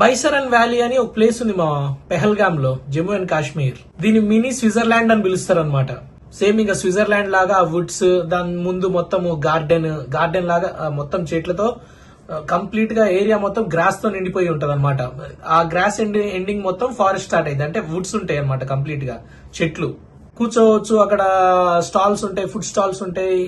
Baisaran valley అని ఒక place ఉంది మా పెహల్గామ్లో జమ్మూ అండ్ కాశ్మీర్. దీన్ని మినీ స్విట్జర్లాండ్ అని పిలుస్తారు అనమాట సేమ్ ఇంకా స్విట్జర్లాండ్ లాగా వుడ్స్ దాని ముందు మొత్తం గార్డెన్ గార్డెన్ లాగా మొత్తం చెట్లతో కంప్లీట్గా ఏరియా మొత్తం గ్రాస్తో నిండిపోయి ఉంటది అనమాట ఆ గ్రాస్ ఎండింగ్ మొత్తం ఫారెస్ట్ స్టార్ట్ అయింది అంటే వుడ్స్ ఉంటాయి అనమాట కంప్లీట్గా చెట్లు. కూర్చోవచ్చు అక్కడ స్టాల్స్ ఉంటాయి ఫుడ్ స్టాల్స్ ఉంటాయి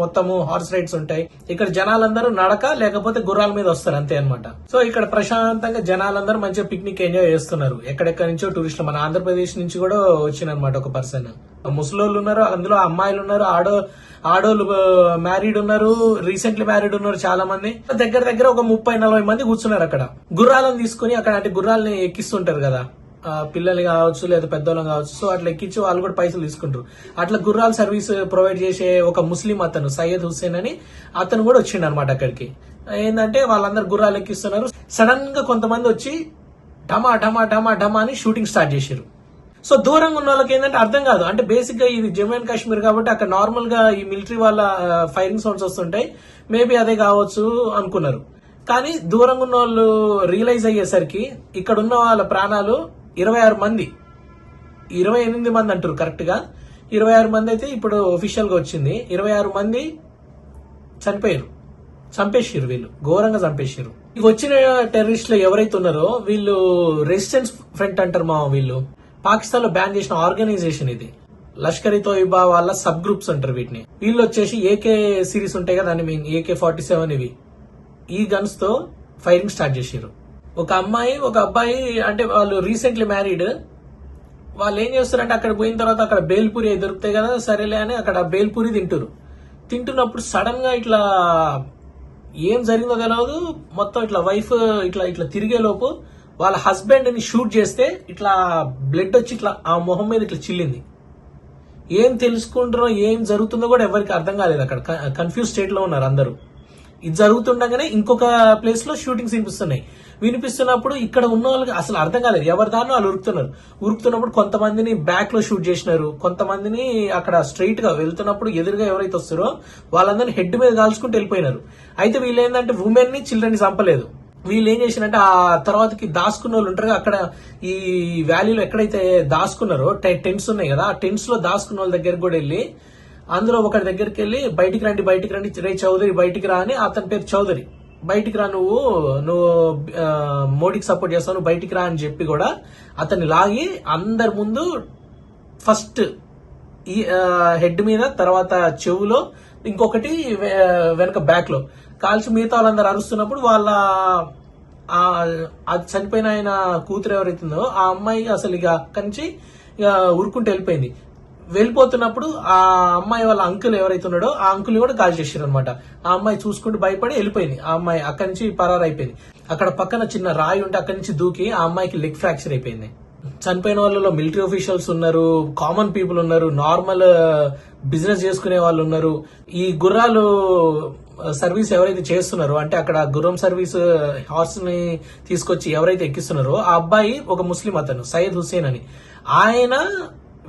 మొత్తము హార్స్ రైడ్స్ ఉంటాయి. ఇక్కడ జనాలందరూ నడక లేకపోతే గుర్రాల మీద వస్తారు అంతే అనమాట సో ఇక్కడ ప్రశాంతంగా జనాలందరూ మంచిగా పిక్నిక్ ఎంజాయ్ చేస్తున్నారు. ఎక్కడెక్కడి నుంచో టూరిస్టులు మన ఆంధ్రప్రదేశ్ నుంచి కూడా వచ్చినమాట ఒక పర్సన్ ముసలోళ్ళు ఉన్నారు అందులో అమ్మాయిలు ఉన్నారు ఆడో ఆడోళ్ళు మ్యారీడ్ ఉన్నారు రీసెంట్లీ మ్యారీడ్ ఉన్నారు చాలా మంది దగ్గర దగ్గర ఒక ముప్పై నలభై మంది కూర్చున్నారు అక్కడ. గుర్రాలను తీసుకుని అక్కడ అంటే గుర్రాలని ఎక్కిస్తుంటారు కదా. పిల్లలు కావచ్చు లేదా పెద్దోళ్ళం కావచ్చు సో అట్లా ఎక్కించి వాళ్ళు కూడా పైసలు తీసుకుంటారు. అట్లా గుర్రాల సర్వీస్ ప్రొవైడ్ చేసే ఒక ముస్లిం అతను సయ్యద్ హుస్సేన్ అని అతను కూడా వచ్చిండు అనమాట అక్కడికి. ఏంటంటే వాళ్ళందరూ గుర్రాలు ఎక్కిస్తున్నారు. సడన్గా కొంతమంది వచ్చి ఢమా ఢమా ఢమా ఢమా అని షూటింగ్ స్టార్ట్ చేశారు. సో దూరంగా ఉన్న వాళ్ళకి ఏంటంటే అర్థం కాదు. అంటే బేసిక్గా ఇది జమ్మూ అండ్ కాశ్మీర్ కాబట్టి అక్కడ నార్మల్గా ఈ మిలిటరీ వాళ్ళ ఫైరింగ్ సౌండ్స్ వస్తుంటాయి. మేబీ అదే కావచ్చు అనుకున్నారు. కానీ దూరంగా ఉన్న వాళ్ళు రియలైజ్ అయ్యేసరికి ఇక్కడ ఉన్న వాళ్ళ ప్రాణాలు ఇరవై ఆరు మంది. ఇరవై ఎనిమిది మంది అంటారు కరెక్ట్గా ఇరవై ఆరు మంది అయితే ఇప్పుడు ఒఫీషియల్గా వచ్చింది. ఇరవై ఆరు మంది చనిపోయారు. చంపేసారు వీళ్ళు. ఘోరంగా చంపేసారు ఇక వచ్చిన టెర్రరిస్టులు ఎవరైతే ఉన్నారో వీళ్ళు రెసిస్టెన్స్ ఫ్రంట్ అంటారు మా వీళ్ళు. పాకిస్తాన్లో బ్యాన్ చేసిన ఆర్గనైజేషన్ ఇది. లష్కర్ ఈ తోయిబా వాళ్ళ సబ్ గ్రూప్స్ అంటారు వీటిని. వీళ్ళు వచ్చేసి ఏకే సిరీస్ ఉంటాయి కదా దాన్ని మీన్ ఏకే ఫార్టీ సెవెన్ ఇవి. ఈ గన్స్తో ఫైరింగ్ స్టార్ట్ చేసారు ఒక అమ్మాయి ఒక అబ్బాయి అంటే వాళ్ళు రీసెంట్లీ మ్యారీడ్ వాళ్ళు ఏం చేస్తారంటే అక్కడ పోయిన తర్వాత అక్కడ బేల్పూరి అవి దొరుకుతాయి కదా సరేలే అని అక్కడ బేల్పూరి తింటారు తింటున్నప్పుడు సడన్గా ఇట్లా ఏం జరిగిందో తెలియదు మొత్తం ఇట్లా వైఫ్ ఇట్లా ఇట్లా తిరిగేలోపు వాళ్ళ హస్బెండ్ని షూట్ చేస్తే ఇట్లా బ్లడ్ వచ్చి ఇట్లా ఆ మొహం మీద ఇట్లా చిల్లింది. ఏం తెలుసుకుంటారో ఏం జరుగుతుందో కూడా ఎవరికి అర్థం కాలేదు అక్కడ. కన్ఫ్యూజ్ స్టేట్లో ఉన్నారు అందరూ. ఇది జరుగుతుండగానే ఇంకొక ప్లేస్లో షూటింగ్స్ వినిపిస్తున్నాయి. వినిపిస్తున్నప్పుడు ఇక్కడ ఉన్న వాళ్ళకి అసలు అర్థం కాలేదు. ఎవరి దారిలో వాళ్ళు ఉరుకుతున్నారు. ఉరుకుతున్నప్పుడు కొంతమందిని బ్యాక్లో షూట్ చేసినారు. కొంతమందిని అక్కడ స్ట్రైట్గా వెళ్తున్నప్పుడు ఎదురుగా ఎవరైతే వస్తారో వాళ్ళందరినీ హెడ్ మీద కాల్చుకుంటూ వెళ్ళిపోయినారు. అయితే వీళ్ళు ఏంటంటే ఉమెన్ని చిల్డ్రన్ని చంపలేదు. వీళ్ళు ఏం చేసినంటే ఆ తర్వాతకి దాచుకున్న వాళ్ళు ఉంటారు అక్కడ ఈ వ్యాలీలో ఎక్కడైతే దాచుకున్నారో టెంట్స్ ఉన్నాయి కదా ఆ టెంట్స్లో దాచుకున్న వాళ్ళ దగ్గర కూడా వెళ్ళి అందులో ఒకటి దగ్గరికి వెళ్ళి బయటికి రండి బయటికి రండి రే చౌదరి బయటికి రా అని అతని పేరు చౌదరి. బయటికి రా నువ్వు నువ్వు మోడీకి సపోర్ట్ చేస్తావు నువ్వు బయటికి రా అని చెప్పి కూడా అతన్ని లాగి అందరి ముందు ఫస్ట్ ఈ హెడ్ మీద తర్వాత చెవులో ఇంకొకటి వెనక బ్యాక్లో కాల్చి మిగతా వాళ్ళందరూ అరుస్తున్నప్పుడు వాళ్ళ అది చనిపోయిన ఆయన కూతురు ఎవరైతుందో ఆ అమ్మాయి అసలు ఇక అక్కడి నుంచి ఇక ఉరుకుంటూ వెళ్ళిపోయింది. వెళ్ళిపోతున్నప్పుడు ఆ అమ్మాయి వాళ్ళ అంకుల్ ఎవరైతే ఉన్నాడో ఆ అంకుల్ కూడా కాల్ చేసారు అనమాట ఆ అమ్మాయి చూసుకుంటూ భయపడి వెళ్ళిపోయింది. ఆ అమ్మాయి అక్కడి నుంచి పరారు అయిపోయింది అక్కడ పక్కన చిన్న రాయి ఉంటే అక్కడి నుంచి దూకి ఆ అమ్మాయికి లెగ్ ఫ్రాక్చర్ అయిపోయింది. చనిపోయిన వాళ్ళలో మిలిటరీ ఆఫీషియల్స్ ఉన్నారు కామన్ పీపుల్ ఉన్నారు నార్మల్ బిజినెస్ uh, చేసుకునే వాళ్ళు ఉన్నారు. ఈ గుర్రాలు uh, సర్వీస్ ఎవరైతే చేస్తున్నారో అంటే అక్కడ గుర్రం సర్వీస్ హార్స్ uh, ని తీసుకొచ్చి ఎవరైతే ఎక్కిస్తున్నారో ఆ అబ్బాయి ఒక ముస్లిం అతను సయ్యద్ హుసేన్ అని. ఆయన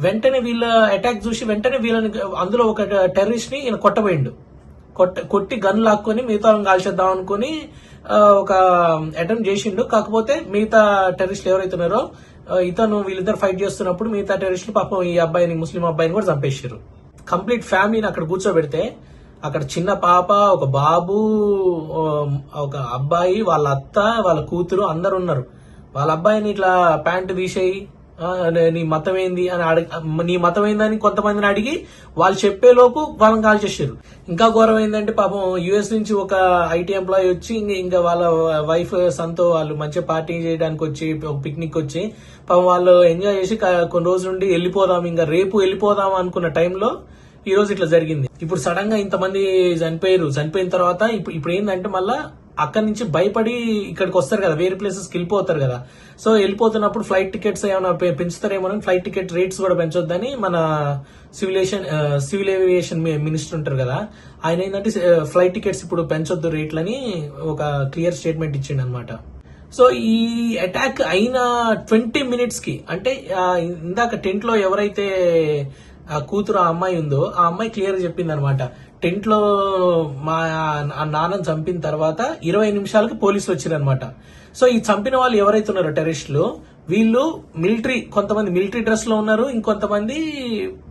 వెంటనే వీళ్ళ అటాక్ చూసి వెంటనే వీళ్ళని అందులో ఒక టెర్రరిస్ట్ని ఈయన కొట్టబోయిండు. కొట్ట కొట్టి గన్ లాక్కొని మిగతా వాళ్ళని కాల్చేద్దాం అనుకుని ఒక అటెంప్ట్ చేసిండు. కాకపోతే మిగతా టెర్రరిస్టులు ఎవరైతున్నారో ఇతను వీళ్ళిద్దరు ఫైట్ చేస్తున్నప్పుడు మిగతా టెర్రరిస్టులు పాపం ఈ అబ్బాయిని ముస్లిం అబ్బాయిని కూడా చంపేసారు కంప్లీట్ ఫ్యామిలీని అక్కడ కూర్చోబెడితే అక్కడ చిన్న పాప ఒక బాబు ఒక అబ్బాయి వాళ్ళ అత్త వాళ్ళ కూతురు అందరు ఉన్నారు వాళ్ళ అబ్బాయిని ఇట్లా ప్యాంటు తీసేయి నీ మతం ఏంది అని అడిగి నీ మతం ఏందని కొంతమందిని అడిగి వాళ్ళు చెప్పేలోపు వాళ్ళని కాల్ చేశారు. ఇంకా ఘోరం ఏంటంటే పాపం యుఎస్ నుంచి ఒక ఐటీ ఎంప్లాయీ వచ్చి ఇంకా వాళ్ళ వైఫ్ సంతో వాళ్ళు మంచిగా పార్టీ చేయడానికి వచ్చి ఒక పిక్నిక్ వచ్చి పాపం వాళ్ళు ఎంజాయ్ చేసి కొన్ని రోజుల నుండి వెళ్ళిపోదాం ఇంకా రేపు వెళ్ళిపోదాం అనుకున్న టైంలో ఈ రోజు ఇట్లా జరిగింది. ఇప్పుడు సడన్గా ఇంతమంది చనిపోయారు. చనిపోయిన తర్వాత ఇప్పుడు ఇప్పుడు ఏంటంటే మళ్ళా అక్కడి నుంచి భయపడి ఇక్కడికి వస్తారు కదా వేరే ప్లేసెస్కి వెళ్ళిపోతారు కదా. సో వెళ్ళిపోతున్నప్పుడు ఫ్లైట్ టికెట్స్ ఏమైనా పెంచుతారేమో అని ఫ్లైట్ టికెట్ రేట్స్ కూడా పెంచొద్దని మన సివిలేషన్ సివిల్ ఏవియేషన్ మినిస్టర్ ఉంటారు కదా ఆయన ఏంటంటే ఫ్లైట్ టికెట్స్ ఇప్పుడు పెంచొద్దు రేట్లని ఒక క్లియర్ స్టేట్మెంట్ ఇచ్చిండు అనమాట సో ఈ అటాక్ అయిన ట్వంటీ మినిట్స్కి అంటే ఇందాక టెంట్లో ఎవరైతే ఆ కూతురు ఆ అమ్మాయి ఉందో ఆ అమ్మాయి క్లియర్ చెప్పింది అనమాట టెంట్లో మా ఆ నాన్నని చంపిన తర్వాత ఇరవై నిమిషాలకి పోలీసులు వచ్చారనమాట. సో ఈ చంపిన వాళ్ళు ఎవరైతే ఉన్నారో టెర్రరిస్టులు వీళ్ళు మిలిటరీ కొంతమంది మిలిటరీ డ్రెస్లో ఉన్నారు ఇంకొంతమంది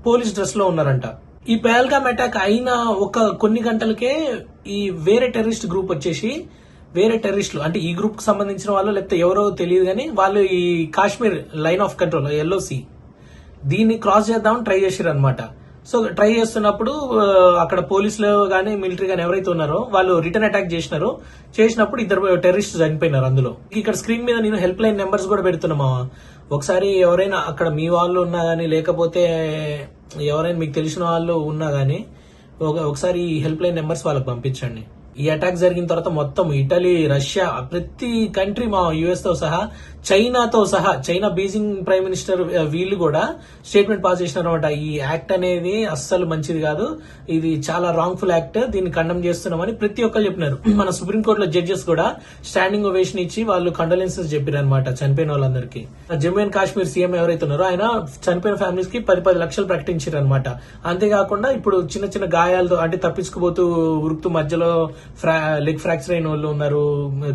పోలీస్ డ్రెస్లో ఉన్నారంట. ఈ పహల్గామ్ అటాక్ అయిన ఒక కొన్ని గంటలకే ఈ వేరే టెర్రరిస్ట్ గ్రూప్ వచ్చేసి వేరే టెర్రరిస్టులు అంటే ఈ గ్రూప్కు సంబంధించిన వాళ్ళు లేకపోతే ఎవరో తెలియదు కానీ వాళ్ళు ఈ Kashmir line of control LOC దీన్ని క్రాస్ చేద్దామని ట్రై చేసారు అనమాట సో ట్రై చేస్తున్నప్పుడు uh, అక్కడ పోలీసులు కానీ మిలిటరీ కానీ ఎవరైతే ఉన్నారో వాళ్ళు రిటర్న్ అటాక్ చేసినారు. చేసినప్పుడు ఇద్దరు టెర్రరిస్ట్ చనిపోయినారు అందులో. ఇక్కడ స్క్రీన్ మీద నేను హెల్ప్ లైన్ నెంబర్స్ కూడా పెడుతున్నామా ఒకసారి ఎవరైనా అక్కడ మీ వాళ్ళు ఉన్నా గానీ లేకపోతే ఎవరైనా మీకు తెలిసిన వాళ్ళు ఉన్నా గానీ ఒక- ఒకసారి ఈ హెల్ప్ లైన్ నెంబర్స్ వాళ్ళకి పంపించండి. ఈ అటాక్ జరిగిన తర్వాత మొత్తం ఇటలీ రష్యా ప్రతి కంట్రీ మా యుఎస్తో సహా చైనాతో సహా చైనా బీజింగ్ ప్రైమ్ మినిస్టర్ వీళ్ళు కూడా స్టేట్మెంట్ పాస్ చేసినారు అనమాట ఈ యాక్ట్ అనేది అస్సలు మంచిది కాదు. ఇది చాలా రాంగ్ఫుల్ యాక్ట్ దీన్ని కండమ్ చేస్తున్నామని ప్రతి ఒక్కరు చెప్పినారు. మన సుప్రీంకోర్టులో జడ్జెస్ కూడా స్టాండింగ్ ఓవేషన్ ఇచ్చి వాళ్ళు కండోలెన్సెస్ చెప్పారు అనమాట చనిపోయిన వాళ్ళందరికీ. జమ్మూ అండ్ కాశ్మీర్ సీఎం ఎవరైతే ఉన్నారో ఆయన చనిపోయిన ఫ్యామిలీస్కి పది పది లక్షలు ప్రకటించారు అనమాట అంతేకాకుండా ఇప్పుడు చిన్న చిన్న గాయాలతో అంటే తప్పించుకుపోతూ ఉరుకుతూ మధ్యలో ఫ్రా లెగ్ ఫ్రాక్చర్ అయిన వాళ్ళు ఉన్నారు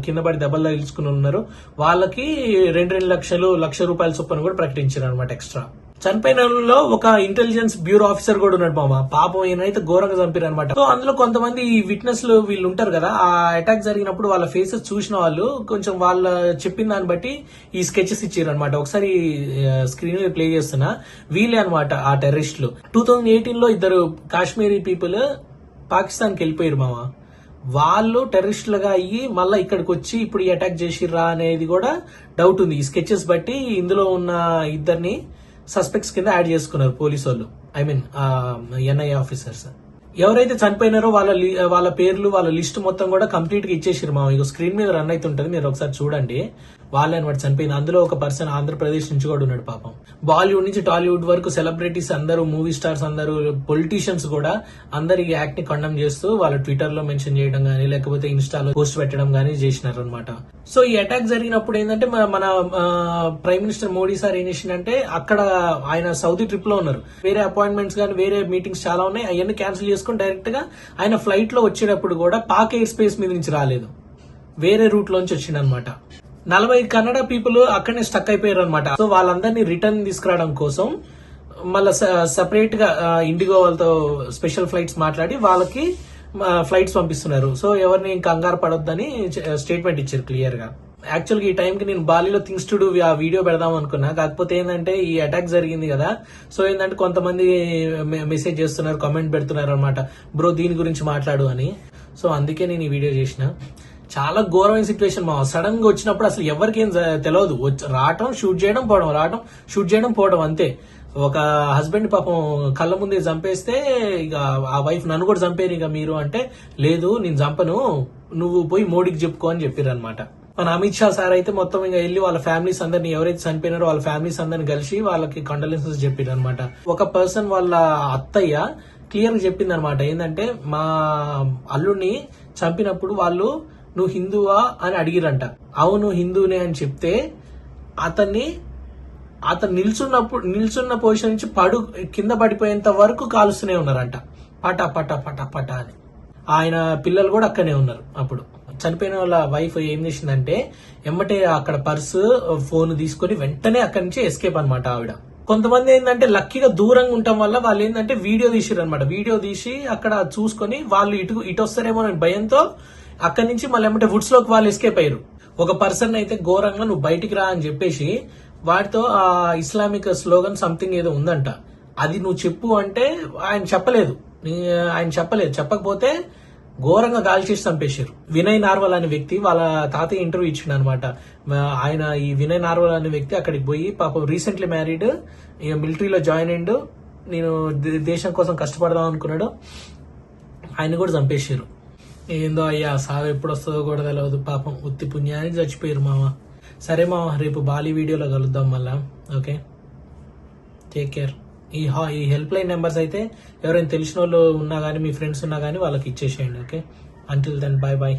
కింద పడి దెబ్బలు తగిల్చుకుని ఉన్నారు. వాళ్ళకి రెండు రెండు లక్షలు లక్ష రూపాయల చొప్పున కూడా ప్రకటించారు అనమాట ఎక్స్ట్రా చనిపోయిన వాళ్ళలో ఒక ఇంటెలిజెన్స్ బ్యూరో ఆఫీసర్ కూడా ఉన్నాడు మామ పాపం ఈయనైతే ఘోరంగా చంపారు అనమాట సో అందులో కొంతమంది విట్నెస్ వీళ్ళు ఉంటారు కదా ఆ అటాక్ జరిగినప్పుడు వాళ్ళ ఫేసెస్ చూసిన వాళ్ళు కొంచెం వాళ్ళ చెప్పిన దాన్ని బట్టి ఈ స్కెచెస్ ఇచ్చారు అనమాట ఒకసారి స్క్రీన్ ప్లే చేస్తున్నా. వీళ్ళే అనమాట ఆ టెర్రరిస్టులు టూ థౌజండ్ ఎయిటీన్లో ఇద్దరు కాశ్మీరీ పీపుల్ పాకిస్తాన్కి వెళ్ళిపోయారు మామ వాళ్ళు టెర్రరిస్టులుగా అయ్యి మళ్ళీ ఇక్కడికి వచ్చి ఇప్పుడు ఈ అటాక్ చేసిర్రా అనేది కూడా డౌట్ ఉంది. ఈ స్కెచెస్ బట్టి ఇందులో ఉన్న ఇద్దరిని సస్పెక్ట్స్ కింద యాడ్ చేసుకున్నారు పోలీసు వాళ్ళు ఐ మీన్ ఎన్ఐఏ ఆఫీసర్స్. ఎవరైతే చనిపోయినారో వాళ్ళ వాళ్ళ పేర్లు వాళ్ళ లిస్ట్ మొత్తం కూడా కంప్లీట్గా ఇచ్చేసారు మా స్క్రీన్ మీద రన్ అవుతుంటది మీరు ఒకసారి చూడండి. వాళ్ళే అనమాట చనిపోయింది. అందులో ఒక పర్సన్ ఆంధ్రప్రదేశ్ నుంచి కూడా ఉన్నాడు పాపం. బాలీవుడ్ నుంచి టాలీవుడ్ వరకు సెలబ్రిటీస్ అందరూ మూవీ స్టార్స్ అందరూ పొలిటీషియన్స్ కూడా అందరు ఈ యాక్ట్ని కండమ్ చేస్తూ వాళ్ళ ట్విట్టర్లో మెన్షన్ చేయడం గానీ లేకపోతే ఇన్స్టాలో పోస్ట్ పెట్టడం గానీ చేసినారు అనమాట సో ఈ అటాక్ జరిగినప్పుడు ఏంటంటే మన- మన ప్రైమ్ మినిస్టర్ మోడీ సార్ ఏం చేసిందంటే అక్కడ ఆయన సౌదీ ట్రిప్లో ఉన్నారు. వేరే అపాయింట్మెంట్స్ కానీ వేరే మీటింగ్స్ చాలా ఉన్నాయి. అవన్నీ క్యాన్సిల్ చేసుకుని డైరెక్ట్గా ఆయన ఫ్లైట్లో వచ్చేటప్పుడు కూడా పాక్ ఎయిర్ స్పేస్ మీద నుంచి రాలేదు. వేరే రూట్ లోంచి వచ్చిందనమాట నలభై కన్నడ పీపుల్ అక్కడనే స్టక్ అయిపోయారు అనమాట సో వాళ్ళందరినీ రిటర్న్ తీసుకురావడం కోసం మళ్ళా సపరేట్గా ఇండిగో వాళ్ళతో స్పెషల్ ఫ్లైట్స్ మాట్లాడి వాళ్ళకి ఫ్లైట్స్ పంపిస్తున్నారు. సో ఎవరిని కంగారు పడొద్దని స్టేట్మెంట్ ఇచ్చారు క్లియర్గా. యాక్చువల్గా ఈ టైం కి నేను బాలీలో థింగ్స్ టు డూ ఆ వీడియో పెడదాం అనుకున్నా. కాకపోతే ఏంటంటే ఈ అటాక్ జరిగింది కదా. సో ఏంటంటే కొంతమంది మెసేజ్ చేస్తున్నారు కామెంట్ పెడుతున్నారు అనమాట బ్రో దీని గురించి మాట్లాడు అని. సో అందుకే నేను ఈ వీడియో చేసిన. చాలా ఘోరమైన సిచ్యువేషన్ మా సడన్గా వచ్చినప్పుడు అసలు ఎవరికి ఏం తెలియదు వచ్చి- రావటం షూట్ చేయడం పోవడం రావటం షూట్ చేయడం పోవడం అంతే. ఒక హస్బెండ్ పాపం కళ్ళ ముందే చంపేస్తే ఇక ఆ వైఫ్ నన్ను కూడా చంపేరు ఇక మీరు అంటే లేదు నేను చంపను. నువ్వు పోయి మోడీకి చెప్పుకో అని చెప్పారు అనమాట మన అమిత్ షా సార్ అయితే మొత్తం ఇంకా వెళ్ళి వాళ్ళ ఫ్యామిలీస్ అందరిని ఎవరైతే చనిపోయినారో వాళ్ళ ఫ్యామిలీస్ అందరిని కలిసి వాళ్ళకి కండలెన్సెస్ చెప్పారు అనమాట ఒక పర్సన్ వాళ్ళ అత్తయ్య క్లియర్గా చెప్పింది అనమాట ఏంటంటే మా అల్లుడిని చంపినప్పుడు వాళ్ళు నువ్వు హిందువా అని అడిగిరంట. అవును హిందూనే అని చెప్తే అతన్ని అతను నిల్చున్నప్పుడు నిల్చున్న పొజిషన్ నుంచి పడు కింద పడిపోయేంత వరకు కాలుస్తూనే ఉన్నారంట. పట పట పట పట అని. ఆయన పిల్లలు కూడా అక్కనే ఉన్నారు అప్పుడు. చనిపోయిన వాళ్ళ వైఫ్ ఏం చేసిందంటే ఎమ్మటే అక్కడ పర్సు ఫోన్ తీసుకొని వెంటనే అక్కడి నుంచి ఎస్కేప్ అనమాట ఆవిడ. కొంతమంది ఏంటంటే లక్కీగా దూరంగా ఉండటం వల్ల వాళ్ళు ఏంటంటే వీడియో తీసిరు అనమాట వీడియో తీసి అక్కడ చూసుకొని వాళ్ళు ఇటు ఇటు వస్తారేమో అని భయంతో అక్కడి నుంచి మళ్ళీ ఏమంటే వుడ్స్లోకి వాళ్ళు ఎస్కేప్ అయ్యారు. ఒక పర్సన్ అయితే ఘోరంగా నువ్వు బయటికి రా అని చెప్పేసి వాటితో ఆ ఇస్లామిక్ స్లోగన్ సంథింగ్ ఏదో ఉందంట. అది నువ్వు చెప్పు అంటే ఆయన చెప్పలేదు. ఆయన చెప్పలేదు. చెప్పకపోతే ఘోరంగా గాలి చేసి చంపేశారు. వినయ్ నార్వల్ అనే వ్యక్తి వాళ్ళ తాతయ్య ఇంటర్వ్యూ ఇచ్చిండు అనమాట ఆయన ఈ వినయ్ నార్వల్ అనే వ్యక్తి అక్కడికి పోయి పాపం రీసెంట్లీ మ్యారీడ్ మిలిటరీలో జాయిన్ అయ్యిండు. నేను దేశం కోసం కష్టపడదాం అనుకున్నాడు. ఆయన కూడా చంపేశారు. ఏందో అయ్యా సావు ఎప్పుడు వస్తుందో కూడా తెలియదు పాపం. ఉత్తి పుణ్యాన్ని చచ్చిపోయారు మామ. సరే మామ రేపు బాలీ వీడియోలో కలుద్దాం మళ్ళా. ఓకే? టేక్ కేర్ ఈ హా ఈ హెల్ప్ లైన్ నెంబర్స్ అయితే ఎవరైనా తెలిసిన వాళ్ళు ఉన్నా కానీ మీ ఫ్రెండ్స్ ఉన్నా కానీ వాళ్ళకి ఇచ్చేసేయండి okay? Until then bye bye